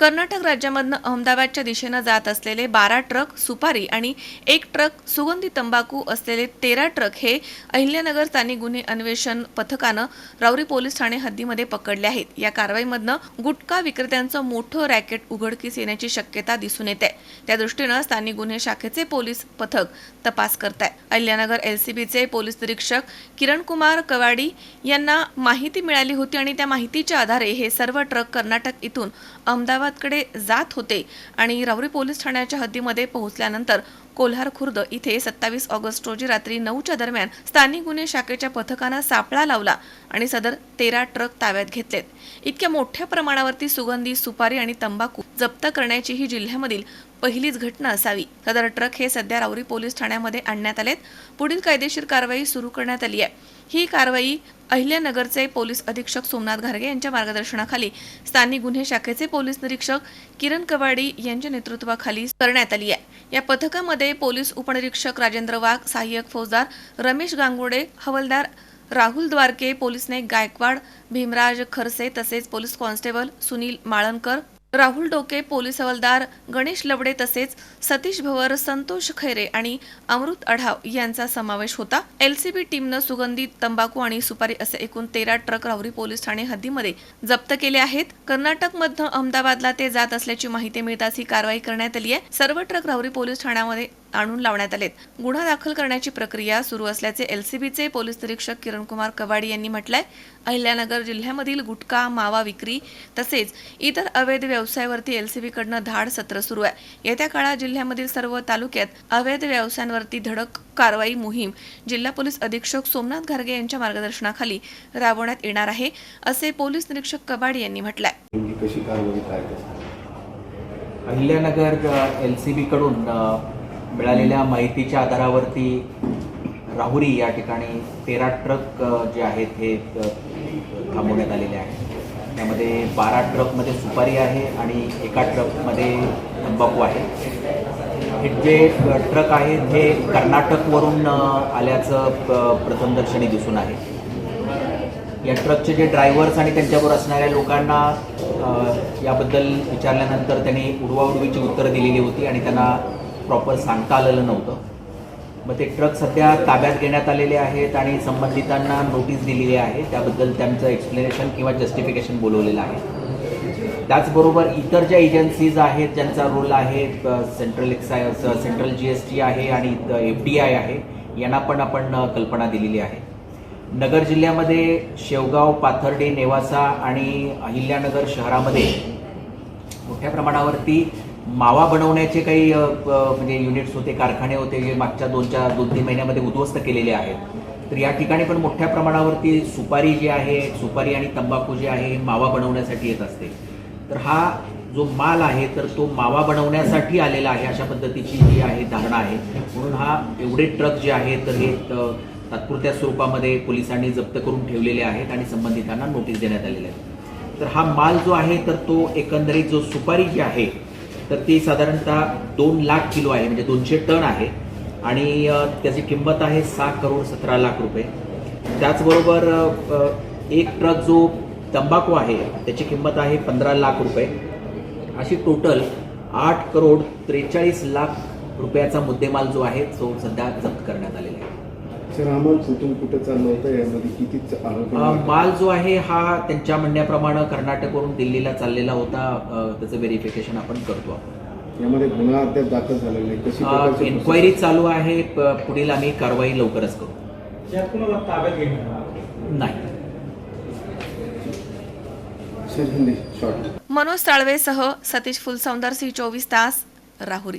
कर्नाटक राज्यामधनं अहमदाबादच्या दिशेनं जात असलेले बारा ट्रक सुपारी आणि एक ट्रक सुगंधी तंबाखू असलेले तेरा ट्रक हे अहिल्यानगर स्थानिक गुन्हे अन्वेषण पथकानं राऊरी पोलीस ठाणे हद्दीमध्ये पकडले आहेत. या कारवाईमधनं गुटखा विक्रेत्यांचं मोठं रॅकेट उघडकीस येण्याची शक्यता दिसून येते. त्या दृष्टीनं स्थानिक गुन्हे शाखेचे पोलीस पथक तपास करत आहे अहिल्यानगर एलसीबीचे पोलीस निरीक्षक किरण कुमार कवाडी यांना माहिती मिळाली होती आणि त्या माहितीच्या आधारे हे सर्व ट्रक कर्नाटक इथून अहमदाबाद औरंगाबादकडे जात होते आणि रावरी पोलीस ठाण्याच्या हद्दीमध्ये पोहोचल्यानंतर कोल्हार खुर्द इथे सत्तावीस ऑगस्ट रोजी रात्री नऊच्या दरम्यान स्थानिक गुन्हे शाखेच्या पथकानं सापळा लावला आणि सदर तेरा ट्रक ताब्यात घेतलेत. इतक्या मोठ्या प्रमाणावरती सुगंधी सुपारी आणि तंबाखू जप्त करण्याची ही जिल्ह्यामधील पहिलीच घटना असावी. सदर ट्रक हे सध्या राऊरी पोलीस ठाण्यामध्ये आणण्यात आलेत. पुढील कायदेशीर कारवाई सुरू करण्यात आली आहे. ही कारवाई अहिल्यानगरचे पोलीस अधीक्षक सोमनाथ घारगे यांच्या मार्गदर्शनाखाली स्थानिक गुन्हे शाखेचे पोलीस निरीक्षक किरण कवाडी यांच्या नेतृत्वाखाली करण्यात आली आहे. या पथकामध्ये पोलीस उपनिरीक्षक राजेंद्र वाघ सहाय्यक फौजदार रमेश गांगुडे हवलदार राहुल द्वारके पोलीस नाईक गायकवाड भीमराज खरसे तसेच police constable Sunil Malankar Rahul Doke police हवालदार गणेश लवडे तसेच सतीश भवर संतोष खैरे आणि अमृत अढाव यांचा समावेश होता. एलसीबी टीमनं सुगंधित तंबाखू आणि सुपारी असे एकूण तेरा ट्रक राहुरी पोलीस ठाणे हद्दीमध्ये जप्त केले आहेत. कर्नाटकमधनं अहमदाबादला ते जात असल्याची माहिती मिळताच ही कारवाई करण्यात आली आहे. सर्व ट्रक राहुरी पोलीस ठाण्यामध्ये आणून लावण्यात आलेत. गुन्हा दाखल करण्याची प्रक्रिया सुरू असल्याचे एलसीबीचे पोलीस निरीक्षक किरण कुमार कवाडी यांनी म्हटलंय. अहिल्यानगर जिल्ह्यामधील गुटखा मावा विक्री तसेच इतर अवैध व्यवसायावरती एलसीबी कडनं धाड सत्र सुरू आहे. येत्या काळात जिल्ह्यामधील सर्व तालुक्यात अवैध व्यवसायांवरती धडक कारवाई मोहीम जिल्हा पोलीस अधीक्षक सोमनाथ घारगे यांच्या मार्गदर्शनाखाली राबवण्यात येणार आहे असे पोलीस निरीक्षक कबाडी यांनी म्हटलंय. अहिल्यानगर एल सी बीकडून मिळालेल्या माहितीच्या आधारावरती राहुरी या ठिकाणी तेरा ट्रक जे आहेत हे थांबवण्यात आलेले आहेत. त्यामध्ये बारा ट्रकमध्ये सुपारी आहे आणि एका ट्रकमध्ये तंबाखू आहे. हे जे ट्रक आहेत हे कर्नाटकवरून आल्याचं प्रथमदर्शनी दिसून आहे. या ट्रकचे जे ड्रायव्हर्स आणि त्यांच्यावर असणाऱ्या लोकांना याबद्दल विचारल्यानंतर त्यांनी उडवाउडवीची उत्तरं दिलेली होती आणि त्यांना प्रॉपर सांगता आलेलं नव्हतं. मग ते ट्रक सध्या ताब्यात घेण्यात आलेले आहेत आणि संबंधितांना नोटीस दिलेली आहे. त्याबद्दल त्यांचं एक्सप्लेनेशन किंवा जस्टिफिकेशन बोलवलेलं आहे. त्याचबरोबर इतर ज्या एजन्सीज आहेत ज्यांचा रोल आहे central excise central G S T आहे आणि एफ डी आय आहे यांना पण आपण कल्पना दिलेली आहे. नगर जिल्ह्यामध्ये शेवगाव पाथर्डी नेवासा आणि अहिल्यानगर शहरामध्ये मोठ्या प्रमाणावरती मावा बनवण्याचे काही म्हणजे युनिट्स होते कारखाने होते जे मागच्या दोन चार दोन तीन महिन्यामध्ये उद्ध्वस्त केलेले आहेत. तर या ठिकाणी पण मोठ्या प्रमाणावरती सुपारी जी आहे सुपारी आणि तंबाखू जे आहे मावा बनवण्यासाठी येत असते. तर हा जो माल आहे तर तो मावा बनवण्यासाठी आलेला आहे अशा पद्धतीची जी आहे धारणा आहे. म्हणून हा एवढे ट्रक जे आहे तर हे तात्पुरत्या स्वरूपामध्ये पोलिसांनी जप्त करून ठेवलेले आहेत आणि संबंधितांना नोटीस देण्यात आलेल्या आहे. तर हा माल जो आहे तर तो एकंदरीत जो सुपारी जी आहे तर ती साधारणतः दोन लाख किलो आहे म्हणजे दोनशे टन आहे. आणि त्याची किंमत आहे सहा करोड सतरा लाख रुपये. त्याचबरोबर एक ट्रक जो तंबाखू आहे त्याची किंमत आहे पंधरा लाख रुपये. अशी टोटल आठ करोड त्रेचाळीस लाख रुपयाचा मुद्देमाल जो आहे तो सध्या जप्त करण्यात आलेला आहे. सर हा माल कुठून कुठं चाललं होतं यामध्ये किती आरोपी माल जो आहे हा त्यांच्या म्हणण्याप्रमाणे कर्नाटकवरून दिल्लीला चाललेला होता. अ, त्याचं व्हेरिफिकेशन आपण करतो आपण. यामध्ये गुन्हा अद्याप दाखल झालेला नाही. कशी प्रकारची इन्क्वायरी चालू आहे. प- पुढील आम्ही कारवाई लवकरच करू. नाही. सर हिंदी शॉर्ट मनोज साळवेसह सतीश फुलसौंदर सी चोवीस तास राहुरी.